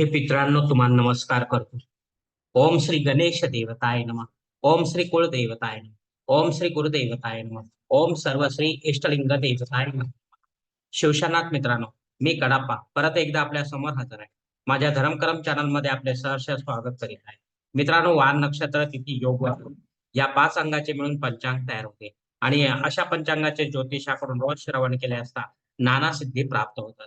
हे पित्रांनो तुम्हाला नमस्कार करतो. ओम श्री गणेश देवताय नम. ओम श्री कुळदेवताय नम. ओम श्री गुरुदेवताय नम. ओम सर्व श्री इष्टलिंग देवताय नम. शिवशानाथ मित्रांनो मी कडाप्पा. परत एकदा आपल्यासमोर हजर आहे. माझ्या धर्मकरम चॅनलमध्ये आपले सहर्ष स्वागत करीत आहे. मित्रांनो वान नक्षत्र तिथी योग या पाच अंगाचे मिळून पंचांग तयार होते. आणि अशा पंचांगाचे ज्योतिषाकडून रोज श्रवण केले असता नाना सिद्धी प्राप्त होतात.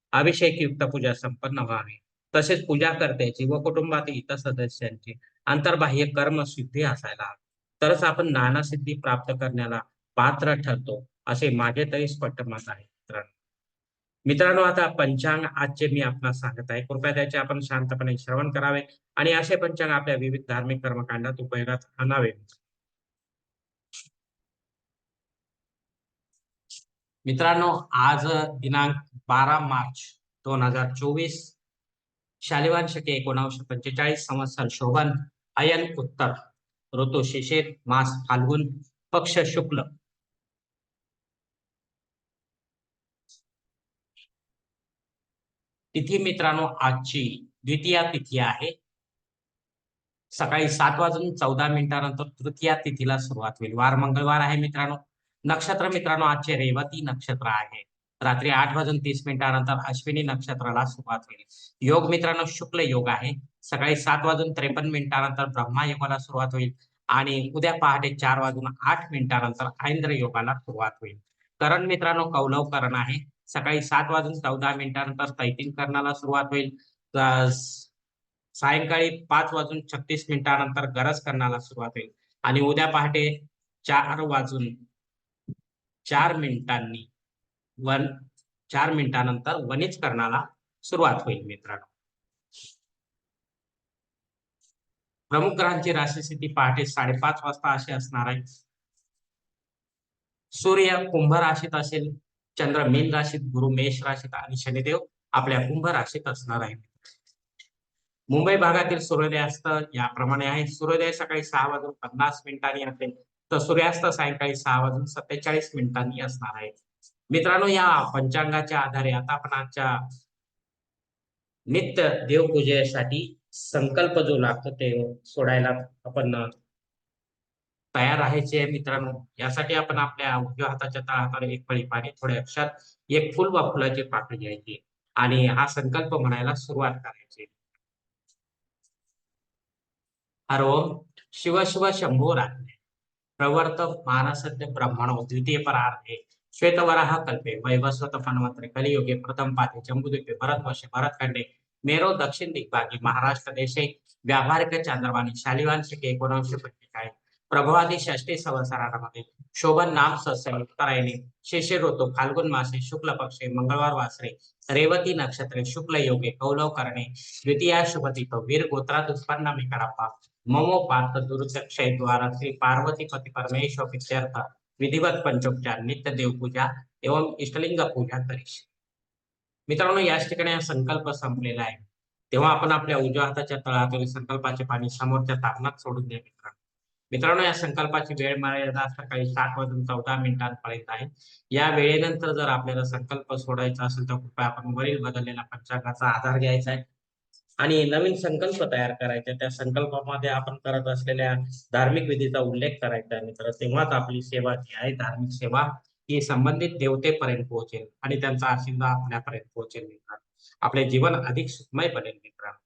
अभिषेक युक्त पूजा संपन्न व्हावी. तसेच पूजा करत्याची व कुटुंबातील इतर सदस्यांची अंतर्बाह्य कर्म सिद्धी असायला हवी. तरच आपण नाना सिद्धी प्राप्त करण्याला पात्र ठरतो असे माझे तरी स्पष्ट मत आहे मित्रांनो. मित्रांनो आता पंचांग आजचे मी आपणास सांगत आहे. कृपया त्याचे आपण शांतपणे श्रवण करावे आणि असे पंचांग आपल्या विविध धार्मिक कर्मकांडात उपयोगात आणावे. मित्रांनो आज दिनांक बारा मार्च दोन हजार चोवीस शालिवान शके एकोणावीसशे पंचेचाळीस संवत्सर शोभन अयन उत्तर ऋतू शिशिर मास फाल्गुन पक्ष शुक्ल. तिथी मित्रांनो आजची द्वितीया तिथी आहे. सकाळी सात वाजून चौदा मिनिटानंतर तृतीया तिथीला सुरुवात होईल. वार मंगळवार आहे मित्रांनो. नक्षत्र मित्रांनो आजचे रेवती नक्षत्र आहे. रात्री आठ वाजून तीस मिनिटानंतर अश्विनी नक्षत्राला सुरुवात होईल. योग मित्रांनो शुक्ल योग आहे. सकाळी सात वाजून त्रेपन्न मिनिटानंतर ब्रह्मा योगाला सुरुवात होईल आणि उद्या पहाटे चार वाजून आठ मिनिटानंतर ऐंद्र योगाला सुरुवात होईल. करण मित्रांनो कौलव करण आहे. सकाळी सात वाजून चौदा मिनिटानंतर तैतीन करणाला सुरुवात होईल. सायंकाळी पाच वाजून छत्तीस मिनिटानंतर गरज करण्याला सुरुवात होईल. आणि उद्या पहाटे चार वाजून चार मिनिटांनी वन चार मिनिटानंतर वनिज करण्याला सुरुवात होईल मित्रांनो. प्रमुख ग्रहांची राशीस्थिती पहाटे साडेपाच वाजता अशी असणार आहे. सूर्य कुंभ राशीत असेल चंद्र मीन राशीत गुरु मेष राशीत आणि शनिदेव आपल्या कुंभ राशीत असणार आहे मुंबई भागातील सूर्योदय असतं याप्रमाणे आहे. सूर्योदय सकाळी सहा वाजून पन्नास मिनिटांनी असेल तर सूर्यास्त सायंकाळी सहा वाजून सत्तेचाळीस मिनिटांनी असणार आहे. मित्रांनो या पंचांगाच्या आधारे आता आपण आजच्या नित्य देवपूजेसाठी संकल्प जो लागतो ते सोडायला आपण तयार राहायचे मित्रांनो. यासाठी आपण आपल्या उजव्या हाताच्या तळाकडे एक फळी पाणी थोडे अक्षर एक फुल वा फुलाची पाकळी घ्यायची आणि हा संकल्प म्हणायला सुरुवात करायची. हर ओम शिव शिव शंभो रात्रे प्रवर्त मानसत्य ब्रह्मणो द्वितीय परार्थे श्वेतवराह कल्पे वैवस्वत फनवत्रे कलियुगे प्रथम पाथे जम्बुद्वीपे भरतवर्षे भरतखंडे मेरो दक्षिण दिग्भागी महाराष्ट्र देशे व्यावहारिक चांद्रवाणी शालिवांश के एकोणीसशे पंचेचाळीस प्रभवादी षष्टी संवत्सरामध्ये शोभन नाम सस्य उत्तरायणी शिशिर ऋतू फाल्गुन मासे शुक्ल पक्षे मंगळवार वासरे रेवती नक्षत्रे शुक्ल योगे कौलव करणे द्वितीया शुभदीप वीर गोत्रात उत्पन्न मी ममो पार्थ दुर्दक्षय द्वारा श्री पार्वती पती परमेश्वर प्रित्यर्थ विधिवत पंचोपचार नित्य देवपूजा एवं इष्टलिंग पूजा करीश. मित्रांनो याच ठिकाणी हा संकल्प संपलेला आहे. तेव्हा आपण आपल्या उजव्या हाताच्या तळातील संकल्पाचे पाणी समोरच्या तापनात सोडून द्या मित्रांनो. मित्रांनो या संकल्पाची वेळ मर्यादा सकाळी सात वाजून चौदा मिनिटांपर्यंत आहे. या वेळेनंतर जर आपल्याला संकल्प सोडायचा असेल तर कृपया आपण वरील बदललेल्या पंचांगाचा आधार घ्यायचा आहे. आणि नवीन संकल्प तयार करायचा. त्या संकल्पामध्ये आपण करत असलेल्या धार्मिक विधीचा उल्लेख करायचा मित्र. तेव्हाच आपली सेवा जी आहे धार्मिक सेवा ही संबंधित देवतेपर्यंत पोहोचेल आणि त्यांचा आशीर्वाद आपल्यापर्यंत पोहोचेल मित्रांनो आपले जीवन अधिक सुखमय बनेल मित्रांनो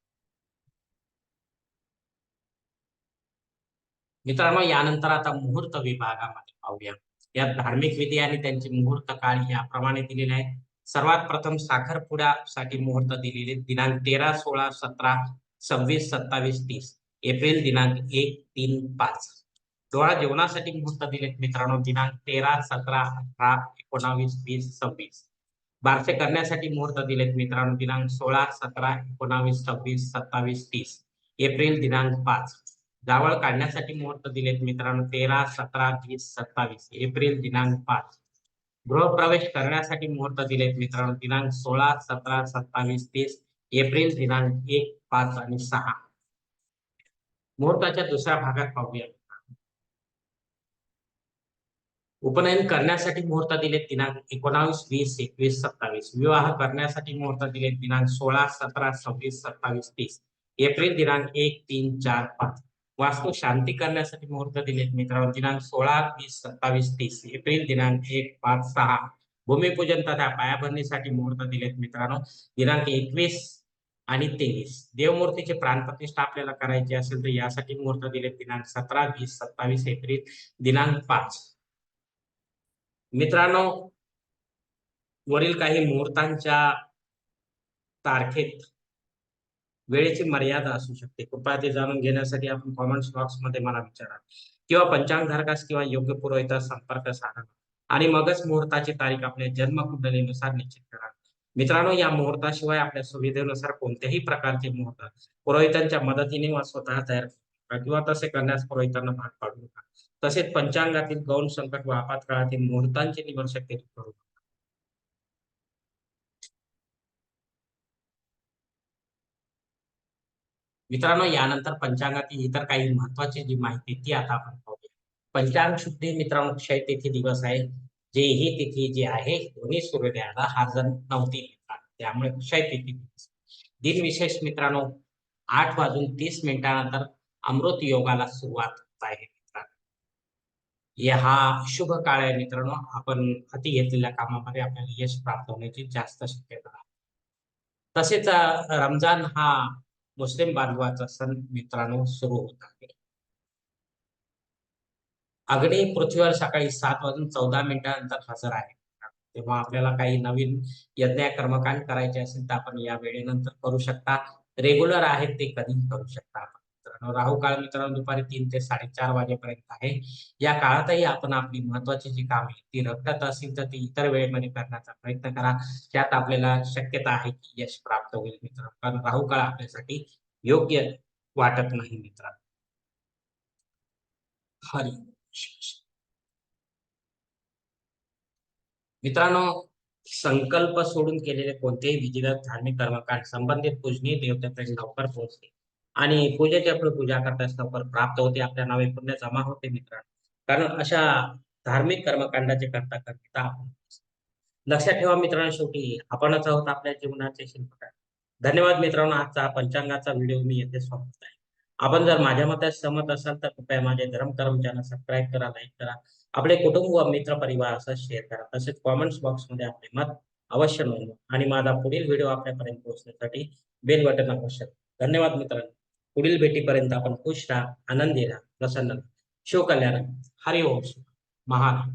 मित्रांनो यानंतर आता मुहूर्त विभागामध्ये पाहूया. या धार्मिक विधी आणि त्यांची मुहूर्त काळ याप्रमाणे दिलेले आहे सर्वात प्रथम साखरपुड्यासाठी मुहूर्त दिलेले दिनांक तेरा सोळा सतरा सव्वीस सत्तावीस तीस. एप्रिल दिनांक एक तीन पाच. डोळा जेवणासाठी मुहूर्त दिलेत मित्रांनो. दिनांक तेरा सतरा अठरा एकोणावीस वीस सव्वीस. बारसे करण्यासाठी मुहूर्त दिलेत मित्रांनो. दिनांक सोळा सतरा एकोणावीस सव्वीस सत्तावीस तीस. एप्रिल दिनांक पाच. जावळ काढण्यासाठी मुहूर्त दिलेत मित्रांनो. तेरा सतरा वीस सत्तावीस. एप्रिल दिनांक पाच. गृहप्रवेश करण्यासाठी मुहूर्त दिलेत मित्रांनो दिनांक सोळा सतरा सत्तावीस तीस एप्रिल दिनांक एक पाच आणि सहा मुहूर्ताच्या दुसऱ्या भागात पाहूया उपनयन करण्यासाठी मुहूर्त दिलेत दिनांक एकोणावीस वीस एकवीस सत्तावीस विवाह करण्यासाठी मुहूर्त दिलेत दिनांक सोळा सतरा सव्वीस सत्तावीस तीस एप्रिल दिनांक एक तीन चार पाच वास्तू शांती करण्यासाठी मुहूर्त दिलेत मित्रांनो. दिनांक सोळा वीस सत्तावीस तीस एप्रिल दिनांक एक पाच सहा. भूमिपूजन तथा पायाभरणीसाठी मुहूर्त दिलेत मित्रांनो. दिनांक एकवीस आणि तेवीस. देवमूर्तीची प्राणप्रतिष्ठा आपल्याला करायची असेल तर यासाठी मुहूर्त दिलेत दिनांक सतरा वीस सत्तावीस एप्रिल दिनांक पाच. मित्रांनो वरील काही मुहूर्तांच्या तारखेत वेळेची मर्यादा असू शकते. कृपया ते जाणून घेण्यासाठी आपण कॉमेंट बॉक्समध्ये मला विचारा. किंवा पंचांग धारकास किंवा योग्य पुरोहितास संपर्क साधा. आणि मगच मुहूर्ताची तारीख आपल्या जन्मकुंडलीनुसार निश्चित करा. मित्रांनो या मुहूर्ताशिवाय आपल्या सुविधेनुसार कोणत्याही प्रकारचे मुहूर्त पुरोहितांच्या मदतीने वा स्वतः तयार करा किंवा तसे करण्यास पुरोहितांना भाग पाडू नका. तसेच पंचांगातील गौण संकट व आपत्काळातील मुहूर्तांची निवड शक्य करू मित्रांनो यानंतर पंचांगातील इतर काही महत्वाची जी माहिती ती आता आपण पाहूया. पंचांग शुद्धी मित्रांनो क्षय तिथी दिवस आहे. जे ही तिथी जी आहे दोन्ही सूर्योदयाला हा जण नव्हती. मित्रांनो त्यामुळे क्षय तिथी दिवस. दिन विशेष मित्रांनो आठ वाजून तीस मिनिटानंतर अमृत योगाला सुरुवात होत आहे मित्रांनो. हा शुभ काळ आहे मित्रांनो. आपण हाती घेतलेल्या कामामध्ये आपल्याला यश प्राप्त होण्याची जास्त शक्यता आहे. तसेच रमजान हा मुस्लिम बांधवाचा सण मित्रांनो सुरू होत आहे. अग्नी पृथ्वीवर सकाळी सात वाजून चौदा मिनिटानंतर हजर आहे. तेव्हा आपल्याला काही नवीन यज्ञ कर्मकांड करायचे असेल तर आपण या वेळेनंतर करू शकता. रेग्युलर आहेत ते कधी करू शकता आपण. मित्रांनो राहू काळ मित्रांनो दुपारी तीन ते साडेचार वाजेपर्यंत आहे. या काळातही आपण आपली महत्वाची जी कामे ती रखत असेल तर ती इतर वेळेमध्ये करण्याचा प्रयत्न करा. त्यात आपल्याला शक्यता आहे की यश प्राप्त होईल मित्रांनो. कारण राहू काळ आपल्यासाठी योग्य वाटत नाही मित्रांनो. हरी मित्रांनो संकल्प सोडून केलेले कोणतेही विधिवत धार्मिक कर्मकांड संबंधित पूजनीय देवतेकडे लवकर पोहोचते. आणि पूजेची आपली पूजा करताच लवकर प्राप्त होते आपल्या नावे पुण्य जमा होते मित्रांनो. कारण अशा धार्मिक कर्मकांडाचे करता करता आपण लक्षात ठेवा मित्रांनो शेवटी आपणच आहोत आपल्या जीवनाचे शिल्पकार. धन्यवाद मित्रांनो आजचा पंचांगाचा व्हिडिओ मी येथे स्वागत आहे. आपण जर माझ्या मते सहमत असाल तर कृपया माझे धर्म कर्म चॅनल सबस्क्राईब करा लाईक करा. आपले कुटुंब व मित्र परिवार असं शेअर करा. तसेच कॉमेंट्स बॉक्समध्ये आपले मत अवश्य नोंदवा. आणि माझा पुढील व्हिडिओ आपल्यापर्यंत पोहोचण्यासाठी बेल बटन अवश्य धन्यवाद मित्रांनो. पुढील भेटीपर्यंत आपण खुश राहा आनंदी राहा. प्रसन्न राहा. शिवकल्याण हरि ओम महाराज